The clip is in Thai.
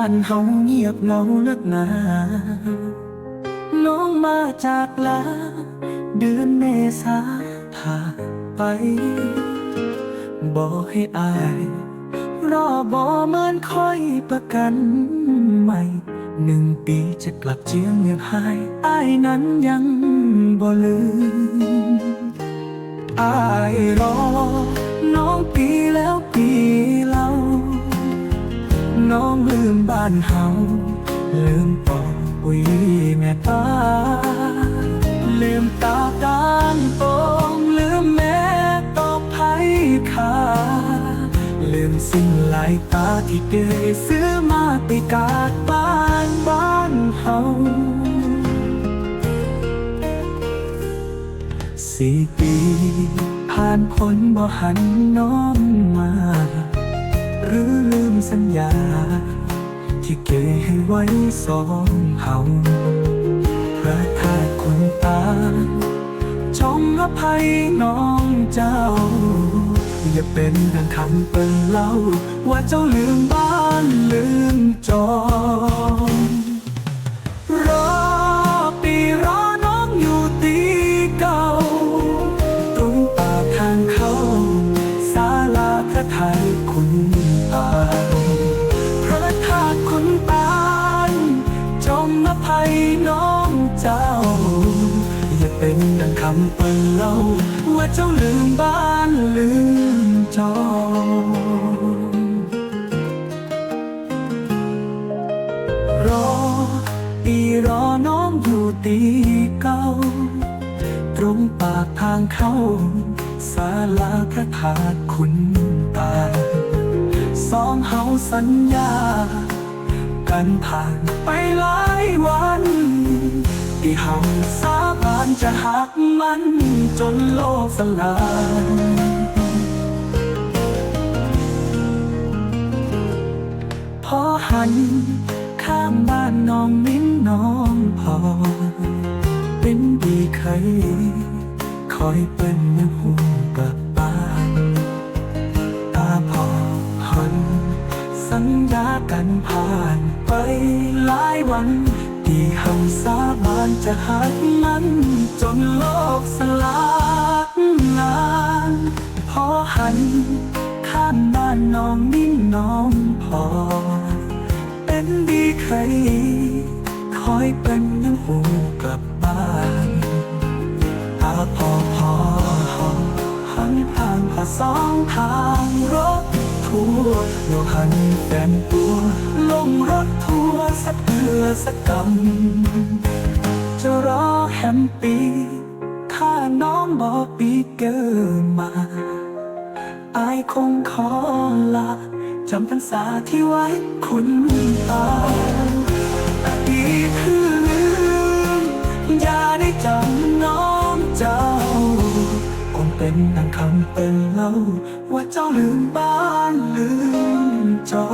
านเฮาเงียบเหงาเลิกหนาน้องมาจากลาเดือนเมษาผ่านไป บอกให้อาย รอบ่เหมือนค่อยประกันใหม่หนึ่งปีจะกลับเจียงเงียบหายอายนั้นยังบ่ลืมอายรอน้องานเฮาลืมปอปุยแม่ตาลืมตาดานตองลืมแม่ตอกไผ่ขาลืมสิ่งหลายตาที่เดยซื้อมาไปกาดบ้านบ้านเฮาสี่ปีผ่านพ้นบ่หันน้องมา หรือลืมสัญญา ที่เกยให้ไว้สองเฮาพระธาตุคุณตา จงอภัยน้องเจ้า อย่าเป็นดังคำเปิ้นเล่า ว่าเจ้าลืมบ้านลืมจองรอปีรอน้องอยู่ตีเก่า ตรงปากทางเข้าศาลาพระไทยคุณ เป็นดังคำเปิ้นเล่าว่าเจ้าลืมบ้านลืมจองรอปีรอน้องอยู่ตีเก่า ตรงปากทางเข้าศาลาพระธาตุคุณตาสองเฮาสัญญา กันผ่านไปหลายวันที่เฮาสาานจะหักมันจนโลกสลายพอหัน ข้ามบ้านน้องมิ้นน้องพอ เป็นดีเคยคอยเป็นยังหูกับบ้านตาพอหัน สัญญากันผ่านไปหลายวัน ที่เฮาสาบานจะหักมันจนโลกสลายงานพอหัน ข้ามบ้านน้องนิ่งน้องพอ เป็นดีใคร คอยเป็นยังหูกลับบ้านตาพอพอหันผ่านผ่าสองทางรถ ทัวร์โยหันแฟนตัว ลงรถทัวร์สักเดือสักกำจะรอแฮมปีถ้าน้องบอกปีเกินมาอายคงขอลาจำพรรษาที่ไว้คุณตาอีคือ นดังคำเป็นเล่าว่าเจ้าลืมบ้านลืมจอ